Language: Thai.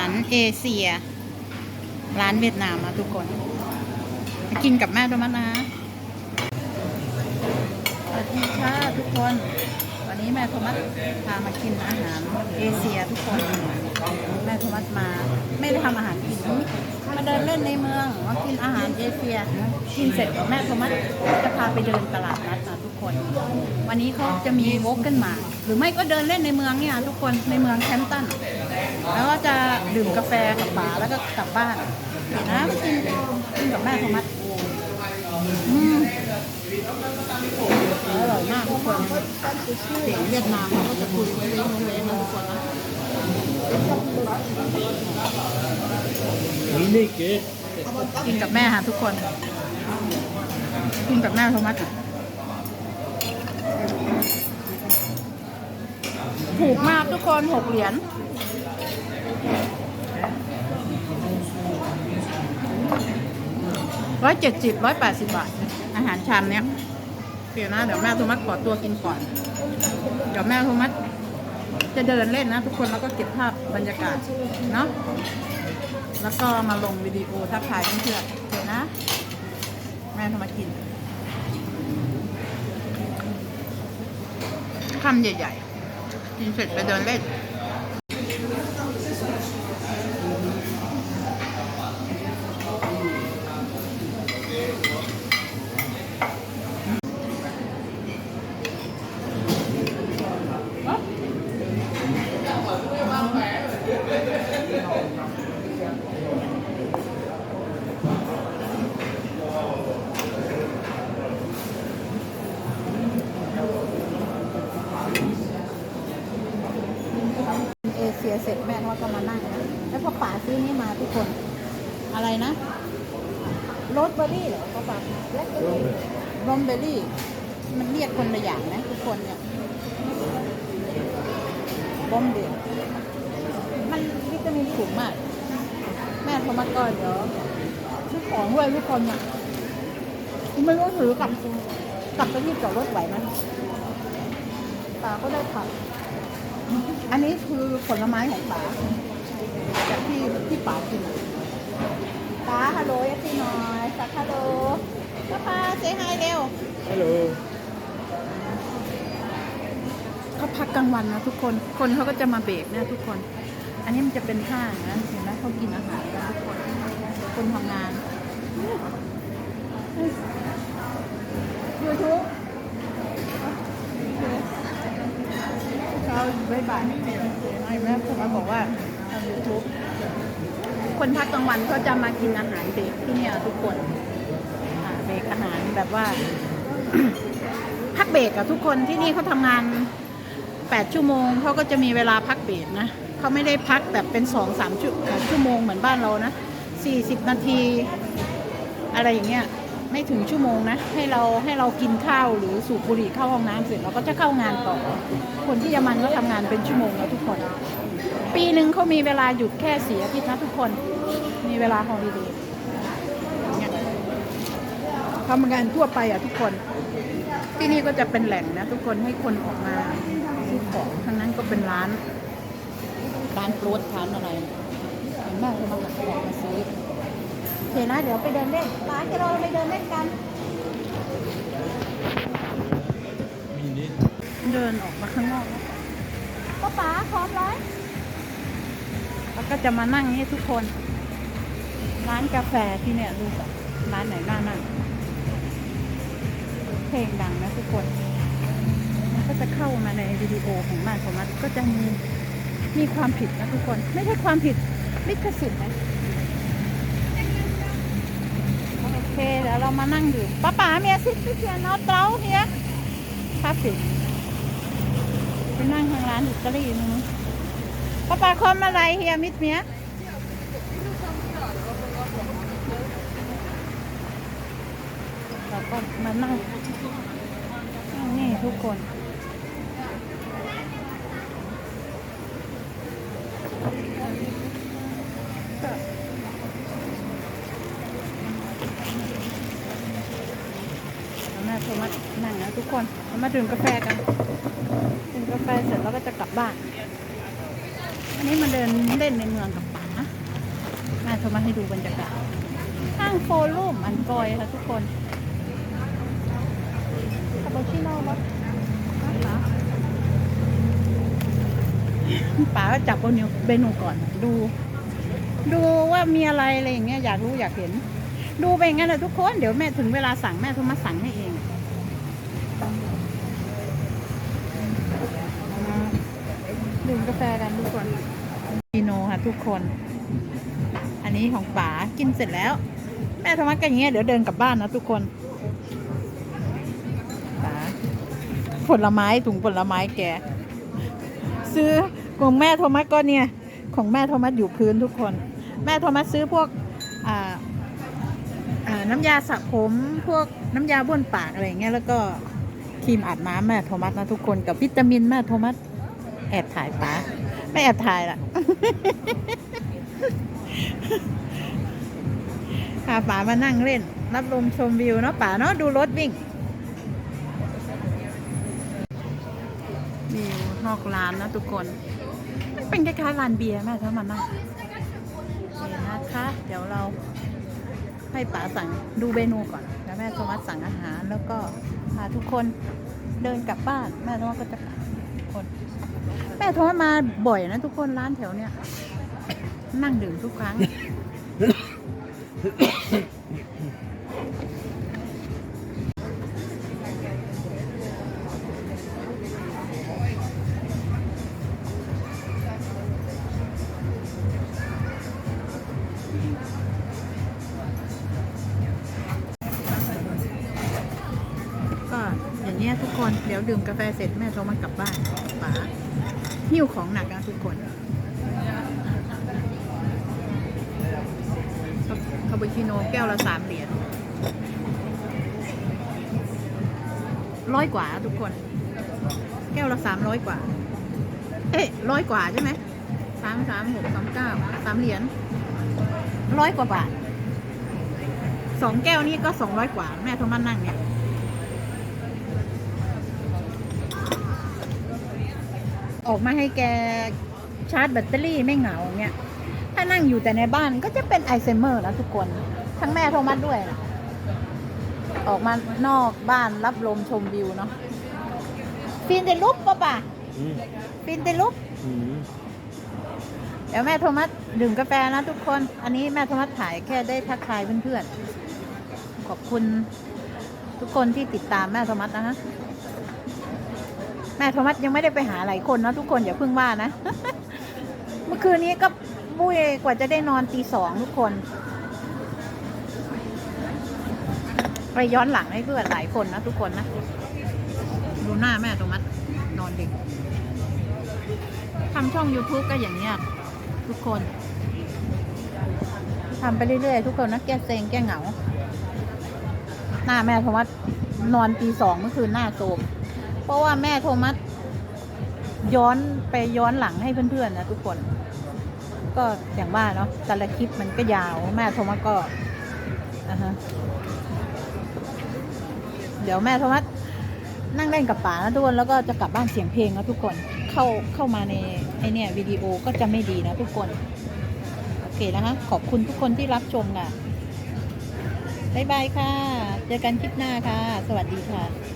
ารเอเชีย ร้านเวียดนามนะทุกคน กินกับแม่ด้วยมั้ยนะสวัสดีค่ะทุกคน วันนี้แม่โทมัสพามากินอาหารเอเชียทุกคน แม่โทมัสมา ไม่ได้ทำอาหารกินมาเดินเล่นในเมืองมากินอาหารเอเชีย กินเสร็จกับแม่โทมัสจะพาไปเดินตลาดนัดนะทุก คน วันนี้เขาจะมีวอล์กกันมา หรือไม่ก็เดินเล่นในเมืองเนี่ยทุกคนในเมืองแคมป์ตัน แล้วก็จะดื่มกาแฟกับป๋าแล้วก็กลับบ้านนะกินกินกับแม่โทมัสอืมอร่อยมากทุกคนเสียงเวียดนามเขาก็จะคุยเล้งเล้งนะทุกคนนะนี่เก๋กินกับแม่ค่ะทุกคน กินกับแม่โทมัสอะ ถูกมากทุกคนหกเหรียญร้อยเจ็ดสิบร้อยแปดสิบบาท อาหารชามเนี้ยเดี๋ยวนะ เดี๋ยวแม่โทมัสขอตัวกินก่อน เดี๋ยวแม่โทมัสจะเดินเล่นนะ ทุกคนแล้วก็เก็บภาพบรรยากาศ เนาะแล้วก็มาลงวิดีโอทักทายเพื่อนๆโอเคนะ แม่ทำมากิน คำใหญ่ๆกินเสร็จไปเดินเล่น เอเชียเสร็จแม่เขาก็มานั่งนะแล้วพอป๋าซื้อนี่มาทุกคน อะไรนะโรสเบอร์รี่เหรอเขาป๋าแล็คเบอร์รี่รอมเบอร์รี่ มันเรียกคนละอย่างนะทุกคนเนี่ยบอมเบอร์มันวิตามินสูงมาก แม่โทมัสก็เดี๋ยวซื้อของด้วยทุกคนเนี่ยไม่รู้ถือกลับกลับไปที่จอดรถไหวไหมป๋าก็ได้ผัก อันนี้คือผลไม้ของป๋าจากที่ที่ป๋ากินป๋าฮัลโหลยัซีหน่อยสักฮัลโหลป้าพาเซฮายเร็วฮัลโหลเขาพักกลางวันนะทุกคน คนเขาก็จะมาเบรกนะทุกคน อันนี้มันจะเป็นห้างนะเห็นไหมเขากินอาหารกันทุกคนคนทำงานยูทูบ บายบายให้แม่ผมมาบอกว่าทำยูทูบคนพักกลางวันเขาจะมากินอาหารเบรกที่เนี่ยทุกคนเบรกอาหารแบบว่า พักเบรกอะทุกคนที่นี่เขาทำงาน8ชั่วโมงเขาก็จะมีเวลาพักเบรกนะเขาไม่ได้พักแบบเป็น2 3ชั่วชั่วโมงเหมือนบ้านเรานะ40 นาที อะไรอย่างเงี้ย ไม่ถึงชั่วโมงนะ ให้เราให้เรากินข้าวหรือสูบบุหรี่เข้าห้องน้ำเสร็จเราก็จะเข้างานต่อ คนที่ยามันก็ทำงานเป็นชั่วโมงแล้วทุกคน ปีหนึ่งเขามีเวลาหยุดแค่สี่อาทิตย์นะทุกคน มีเวลาฮอลิเดย์อย่างเงี้ยทำงานทั่วไปอะทุกคน ที่นี่ก็จะเป็นแหล่งนะทุกคนให้คนออกมาซื้อของทั้งนั้นก็เป็นร้าน ร้านโปรดร้านอะไรเห็นไหมเขามาออกมาซื้อ เคนะ เดี๋ยวไปเดินเล่นร้านที่เราไปเดินเล่นกันมีนี่เดินออกมาข้างนอกป้าป๋าพร้อมร้อยแล้วก็จะมานั่งนี่ทุกคน ร้านกาแฟที่เนี่ยดูแบบร้านไหนน่านั่งเพลงดังนะทุกคน มันก็จะเข้ามาในวิดีโอของบ้านของมันก็จะมีมีความผิดนะทุกคน ไม่ใช่ความผิดลิขสิทธิ์นะโอ เค เดี๋ยวเรามานั่งดื่มป้าป๋าเมียซิสเทียนนอตเต้าเฮียคาสิไปนั่งทางร้านอิตาลีนึงป้าป๋าคอมอะไรเฮียมิดเมียเราก็มานั่งนี่ทุกคน แม่โทรมานั่งนะทุกคนเรามาดื่มกาแฟกันดื่มกาแฟเสร็จแล้วก็จะกลับบ้าน อันนี้มาเดินเล่นในเมืองกับป๋าแม่โทรมาให้ดูบรรยากาศห้างโฟลูมอันกอยค่ะทุกคนคาปูชิโน่รสนะคะป๋าก็จับเบนูเบนูก่อนดู ดูว่ามีอะไรอะไรอย่างเงี้ยอยากรู้อยากเห็น ดูไปอย่างนั้นเลยทุกคน เดี๋ยวแม่ถึงเวลาสั่งแม่โทรมาสั่งให้เอง ดื่มกาแฟกันทุกคนพีโนค่ะทุกคน อันนี้ของป๋ากินเสร็จแล้ว แม่โทรมากันอย่างเงี้ยเดี๋ยวเดินกลับบ้านนะทุกคนป๋าผลไม้ถุงผลไม้แก ซื้อของแม่โทมัสก็เนี่ย ของแม่โทมัสอยู่พื้นทุกคน แม่โทมัสซื้อพวกอ่าอ่าน้ำยาสระผมพวกน้ำยาบ้วนปากอะไรเงี้ยแล้วก็ครีมอาบน้ำแม่โทมัสนะทุกคนกับวิตามินแม่โทมัส แอบถ่ายป๋าไม่แอบถ่ายละพาป๋ามานั่งเล่น รับลมชมวิวเนาะป๋าเนาะดูรถวิ่งวิวนอกร้านนะทุกคน มันเป็นคล้ายๆร้านเบียร์แม่ถ้ามันนั่งโอเคนะคะ เดี๋ยวเราให้ป๋าสั่งดูเมนูก่อน แล้วแม่โทมัสสั่งอาหาร แล้วก็พาทุกคนเดินกลับบ้าน แม่โทมัสก็จะกลับทุกคน แม่โทมัสมาบ่อยนะทุกคนร้านแถวเนี้ยนั่งดื่มทุกครั้ง ก็อย่างเงี้ยทุกคนเดี๋ยวดื่มกาแฟเสร็จแม่โทรมากลับบ้านป๋า หิ้วของหนักนะทุกคนคาปูชิโน่แก้วละสามเหรียญร้อยกว่าทุกคน แก้วละสามร้อยกว่า เอ๊ะร้อยกว่าใช่ไหมสามสามหกสามเก้าสามเหรียญร้อยกว่าบาทสองแก้วนี่ก็สองร้อยกว่า แม่ทรมานั่งเนี่ย ออกมาให้แกชาร์จแบตเตอรี่ไม่เหงาอย่างเงี้ยถ้านั่งอยู่แต่ในบ้านก็จะเป็นไอเซเมอร์นะทุกคน ทั้งแม่โทมัสด้วยนะออกมานอกบ้านรับลมชมวิวเนาะฟินเดลุปป่ะป่ะอืมฟินเดลุปอืมเดี๋ยวแม่โทมัสดื่มกาแฟนะทุกคน อันนี้แม่โทมัสถ่ายแค่ได้ทักทายเพื่อนๆ ขอบคุณทุกคนที่ติดตามแม่โทมัสนะฮะ แม่โทมัสยังไม่ได้ไปหาหลายคนนะทุกคนอย่าเพิ่งว่านะ เมื่อคืนนี้ก็บุ้ยกว่าจะได้นอนตีสองทุกคน ไปย้อนหลังให้เพื่อนหลายคนนะทุกคนนะ ดูหน้าแม่โทมัสนอนดึกทำช่อง YouTube ก็อย่างเงี้ยทุกคนทำไปเรื่อยๆทุกคนนะแก้เซงแก้เหงา หน้าแม่โทมัสนอนตีสองเมื่อคืนหน้าโศก เพราะว่าแม่โทมัสย้อนไปย้อนหลังให้เพื่อนๆนะทุกคน ก็อย่างว่าเนาะแต่ละคลิปมันก็ยาว แม่โทมัสก็อ่าฮะเดี๋ยวแม่โทมัสนั่งเล่นกับป๋านะทุกคนแล้วก็จะกลับบ้านเสียงเพลงนะทุกคนเข้าเข้ามาในไอเนี่ยวิดีโอก็จะไม่ดีนะทุกคนโอเคนะคะขอบคุณทุกคนที่รับชมค่ะบ๊ายบายค่ะ เจอกันคลิปหน้าค่ะ สวัสดีค่ะ